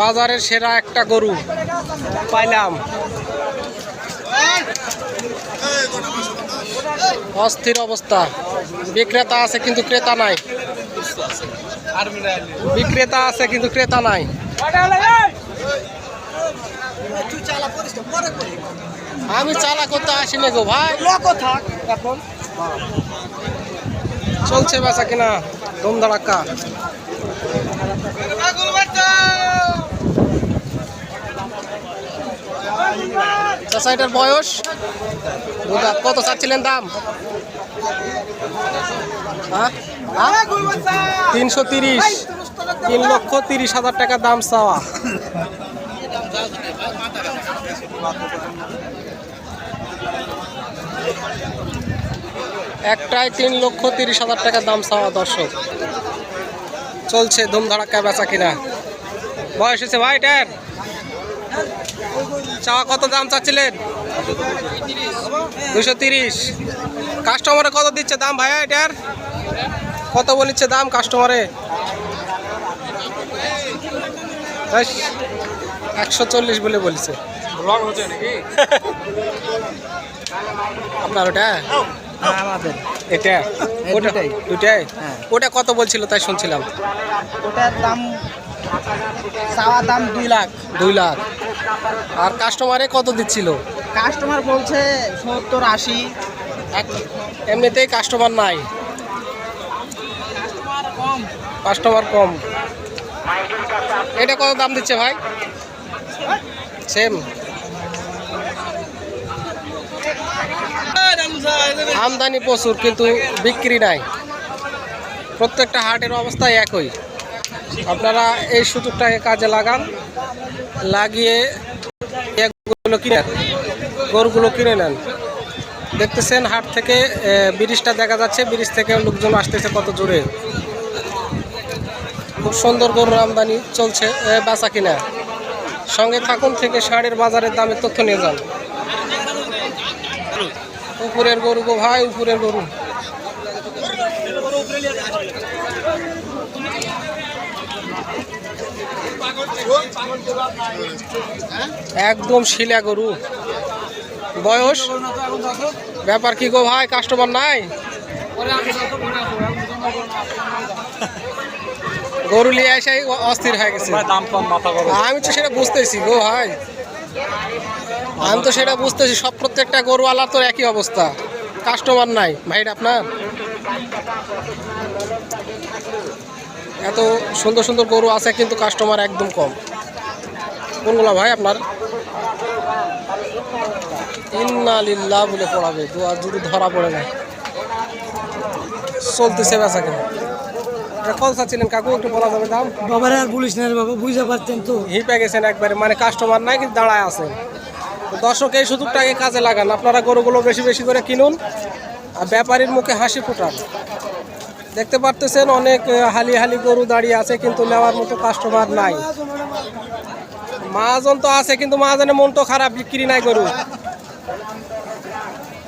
বাজারের সেরা একটা গরু। পাইলাম। অস্থির অবস্থা। বিক্রেতা আছে কিন্তু ক্রেতা নাই। বিক্রেতা আছে কিন্তু ক্রেতা নাই। আমি চালা করতে আসিনি গো ভাই। চলছে বেচা কিনা। দম এটার বয়স কত চাচ্ছিলেন দাম? হ্যাঁ? হ্যাঁ? তিনশো তিরিশ। তিন লক্ষ তিরিশ হাজার টাকা দাম চাওয়া। একটাই তিন লক্ষ তিরিশ হাজার টাকা দাম চাওয়া দর্শক। চলছে ধুমধাড়াক্কা বেচা কিনা। বয়স হয়েছে ভাই এটার। চাওয়া কত দাম চাচ্ছিলেন? দুশো তিরিশ। কাস্টমারে কত দিচ্ছে দাম ভাইয়া এটার? কত বলিচ্ছে দাম কাস্টমারে একশো চল্লিশ বলে বলছে। আপনার ওটা? আমাদের এটা? এই ওটা দুটাই। হ্যাঁ। ওটা কত বলছিল তাই শুনছিলাম? ওটার দাম চাওয়া দাম দুই লাখ। দুই লাখ। আর কাস্টমারে কত দিচ্ছিল? কাস্টমার বলছে সত্তর আশি। এক এমনিতেই কাস্টমার নাই। কাস্টমার কম। এটা কত দাম দিচ্ছে ভাই? সেম আমদানি প্রচুর, কিন্তু বিক্রি নাই। প্রত্যেকটা হাটের অবস্থা একই। আপনারা এই সুযোগটাকে কাজে লাগান, লাগিয়ে এগুলো কিনে গরুগুলো কিনে নেন। দেখতেছেন হাট থেকে ব্রিজটা দেখা যাচ্ছে, ব্রিজ থেকে লোকজন আসতেছে কত জোরে। খুব সুন্দর গরুর আমদানি চলছে বেচা কিনা। সঙ্গে থাকুন থেকে ষাঁড়ের বাজারের দামের তথ্য নিয়ে যান। উপরের গরু গো ভাই উপরের গরু। একদম শিলা গরু। বয়স? ব্যাপার কি গো ভাই কাস্টমার নাই? গরু নিয়ে এসে অস্থির হয়ে গেছে। দাম কম মাথা গরম। আমি তো সেটা বুঝতেছি গো ভাই। আমি তো সেটা বুঝতেছি সব প্রত্যেকটা গরু আলার তো একই অবস্থা। কাস্টমার নাই। ভাইটা আপনার? এত সুন্দর সুন্দর গরু আছে কিন্তু কাস্টমার একদম কম। কোনগুলো ভাই আপনার? ইন্না লিল্লাহ বলে পড়াবে দু আর যদি ধরা পড়ে না চলতেছে বেচা কেন। চাচ্ছিলেন কাকু একটু বলা যাবে দাম? বাবার আর বলিস না বাবা বুঝতে পারতেন তো। হিপে গেছেন একবারে মানে কাস্টমার নাই কিন্তু দাঁড়ায় আছেন। তো দর্শক এই সুযোগটাকে কাজে লাগান। আপনারা গরুগুলো বেশি বেশি করে কিনুন আর ব্যাপারীর মুখে হাসি ফোটান। দেখতে পারতেছেন অনেক হালি হালি গরু দাঁড়িয়ে আছে কিন্তু নেওয়ার মতো কাস্টমার নাই। মাহাজন তো আছে কিন্তু মাহাজনের মন তো খারাপ বিক্রি নাই গরু।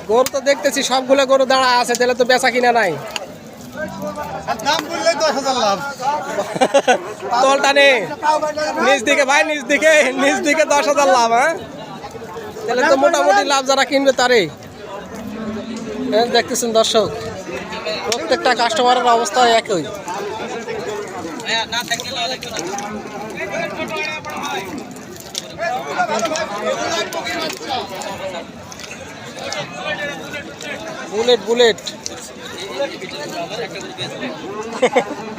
গরু তো দেখতেছি সবগুলো গরু দাঁড়া আছে তাহলে তো বেচা কিনা নাই। তলটা নে। নিচ দিকে ভাই নিচ দিকে নিচ দিকে দশ হাজার লাভ হ্যাঁ? তাহলে তো মোটামুটি লাভ যারা কিনবে হ্যাঁ, দেখতেছেন দর্শক প্রত্যেকটা কাস্টমারের অবস্থা একই। Bullet bullet